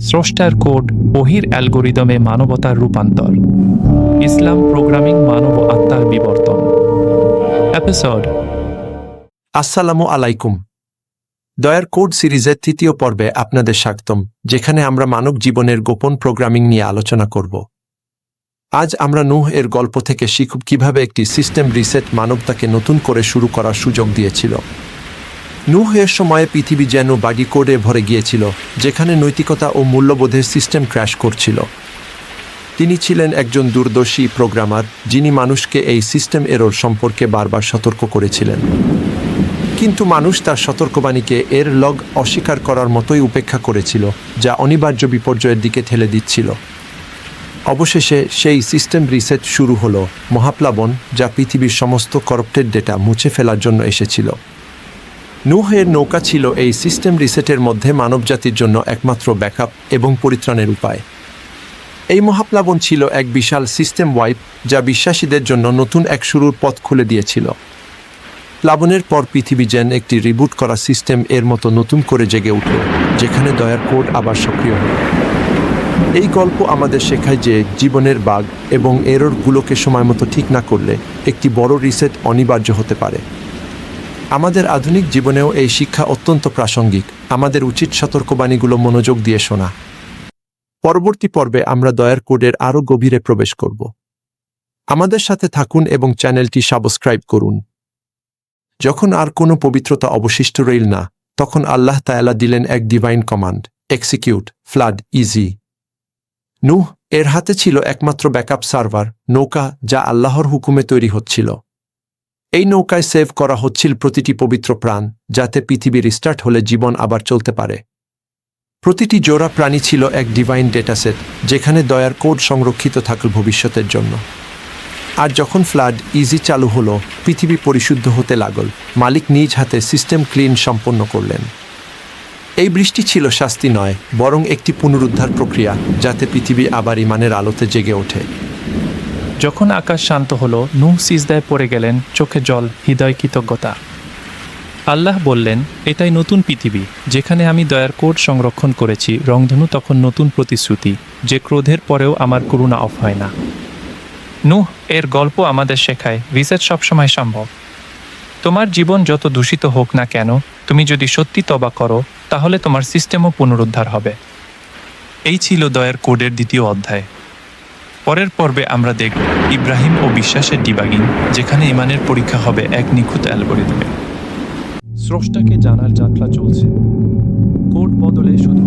স্রষ্টার কোড বহির অ্যালগোরিদমে মানবতার রূপান্তর। ইসলাম প্রোগ্রামিং মানব আত্মার বিবর্তন। এপিসোড। আসসালামু আলাইকুম। দয়ার কোড সিরিজের তৃতীয় পর্বে আপনাদের স্বাগতম, যেখানে আমরা মানব জীবনের গোপন প্রোগ্রামিং নিয়ে আলোচনা করব। আজ আমরা নুহ এর গল্প থেকে শিখব কীভাবে একটি সিস্টেম রিসেট মানবতাকে নতুন করে শুরু করার সুযোগ দিয়েছিল। নুহ এর সময়ে পৃথিবী যেন বাডি কোডে ভরে গিয়েছিল, যেখানে নৈতিকতা ও মূল্যবোধের সিস্টেম ক্র্যাশ করছিল। তিনি ছিলেন একজন দূরদর্শী প্রোগ্রামার, যিনি মানুষকে এই সিস্টেম এরর সম্পর্কে বারবার সতর্ক করেছিলেন। কিন্তু মানুষ তার সতর্কবাণীকে এর লগ অস্বীকার করার মতোই উপেক্ষা করেছিল, যা অনিবার্য বিপর্যয়ের দিকে ঠেলে দিচ্ছিল। অবশেষে সেই সিস্টেম রিসেট শুরু হলো মহাপ্লাবন, যা পৃথিবীর সমস্ত করপ্টেড ডেটা মুছে ফেলার জন্য এসেছিল। নুহের নৌকা ছিল এই সিস্টেম রিসেটের মধ্যে মানবজাতির জন্য একমাত্র ব্যাকআপ এবং পরিত্রাণের উপায়। এই মহাপ্লাবন ছিল এক বিশাল সিস্টেম ওয়াইপ যা বিশ্বাসীদের জন্য নতুন এক শুরুর পথ খুলে দিয়েছিল। প্লাবনের পর পৃথিবী যেন একটি রিবুট করা সিস্টেম এর মতো নতুন করে জেগে উঠল, যেখানে দয়ার কোড আবার সক্রিয় হল। এই গল্প আমাদের শেখায় যে জীবনের বাঘ এবং এররগুলোকে সময় মতো ঠিক না করলে একটি বড় রিসেট অনিবার্য হতে পারে। আমাদের আধুনিক জীবনেও এই শিক্ষা অত্যন্ত প্রাসঙ্গিক। আমাদের উচিত সতর্কবাণীগুলো মনোযোগ দিয়ে শোনা। পরবর্তী পর্বে আমরা দয়ার কোডের আরও গভীরে প্রবেশ করব। আমাদের সাথে থাকুন এবং চ্যানেলটি সাবস্ক্রাইব করুন। যখন আর কোনো পবিত্রতা অবশিষ্ট রইল না, তখন আল্লাহ তায়ালা দিলেন এক divine command execute flood easy নুহ, এর হাতে ছিল একমাত্র ব্যাকআপ সার্ভার নৌকা যা আল্লাহর হুকুমে তৈরি হচ্ছিল। এই নৌকায় সেভ করা হচ্ছিল প্রতিটি পবিত্র প্রাণ, যাতে পৃথিবী রিস্টার্ট হলে জীবন আবার চলতে পারে। প্রতিটি জোড়া প্রাণী ছিল এক ডিভাইন ডেটাসেট যেখানে দয়ার কোড সংরক্ষিত থাকল ভবিষ্যতের জন্য। আর যখন ফ্লাড ইজি চালু হলো, পৃথিবী পরিশুদ্ধ হতে লাগল। মালিক নিজ হাতে সিস্টেম ক্লিন সম্পন্ন করলেন। এই বৃষ্টি ছিল শাস্তি নয়, বরং একটি পুনরুদ্ধার প্রক্রিয়া, যাতে পৃথিবী আবার ইমানের আলোতে জেগে ওঠে। যখন আকাশ শান্ত হলো, নূহ সিজদায় পড়ে গেলেন চোখে জল, হৃদয় কৃতজ্ঞতা। আল্লাহ বললেন, এটাই নতুন পৃথিবী, যেখানে আমি দয়ার কোড সংরক্ষণ করেছি, রংধনু তখন নতুন প্রতিশ্রুতি, যে ক্রোধের পরেও আমার করুণা অফ হয় না। নুহ, এর গল্প আমাদের শেখায়, রিসেট সবসময় সম্ভব। তোমার জীবন যত দূষিত হোক না কেন, তুমি যদি সত্যি তবা করো, তাহলে তোমার সিস্টেমও পুনরুদ্ধার হবে। এই ছিল দয়ার কোডের দ্বিতীয় অধ্যায়। পরের পর্বে আমরা দেখব ইব্রাহিম ও বিশ্বাসের ডিবাগিং, যেখানে ইমানের পরীক্ষা হবে এক নিখুঁত অ্যালগোরিদমে। স্রষ্টাকে জানার যাত্রা চলছে। কোড বদলে শুধু